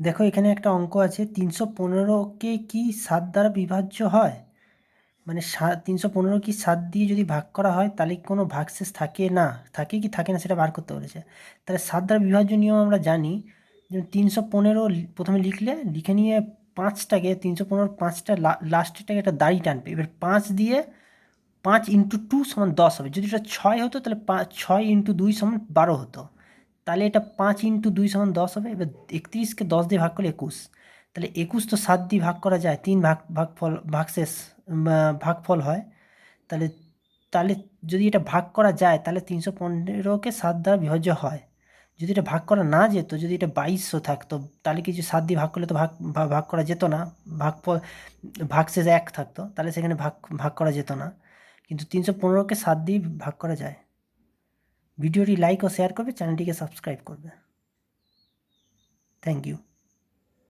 দেখো, এখানে একটা অঙ্ক আছে, তিনশো পনেরোকে কি সাত দ্বারা বিভাজ্য হয়? মানে তিনশো পনেরো কি সাত দিয়ে যদি ভাগ করা হয়, তাহলে কোনো ভাগশেষ থাকে না? থাকে কি থাকে না সেটা বার করতে বলেছে। তাহলে সাত দ্বারা বিভাজ্য নিয়ম আমরা জানি যে তিনশো পনেরো প্রথমে লিখলে, লিখে নিয়ে পাঁচটাকে, তিনশো পনেরো পাঁচটা লাস্টেরটাকে একটা দাড়ি টানবে। এবার পাঁচ দিয়ে পাঁচ ইন্টু টু সমান দশ হবে। যদি এটা ছয় হতো, তাহলে পাঁচ ছয় ইন্টু দুই সমান বারো হতো। তাহলে এটা পাঁচ ইন্টু দুই সমান দশ হবে, এবার একত্রিশকে দশ দিয়ে ভাগ করলে একুশ। তাহলে একুশ তো সাত দিয়ে ভাগ করা যায়, তিন ভাগ ভাগ ভাগফল, ভাগশেষ বা ভাগফল হয়। তাহলে তাহলে যদি এটা ভাগ করা যায়, তাহলে তিনশো পনেরোকে সাত দ্বারা বিভাজ্য হয়। যদি এটা ভাগ করা না যেত, যদি এটা বাইশশো থাকতো, তাহলে কিছু সাত দিয়ে ভাগ করলে তো ভাগ ভাগ করা যেত না। ভাগফল, ভাগশেষ এক থাকতো, তাহলে সেখানে ভাগ ভাগ করা যেত না। কিন্তু তিনশো পনেরোকে সাত দিয়ে ভাগ করা যায়। ভিডিওটি লাইক ও শেয়ার করবে চ্যানেলটিকে সাবস্ক্রাইব করবে থ্যাংক ইউ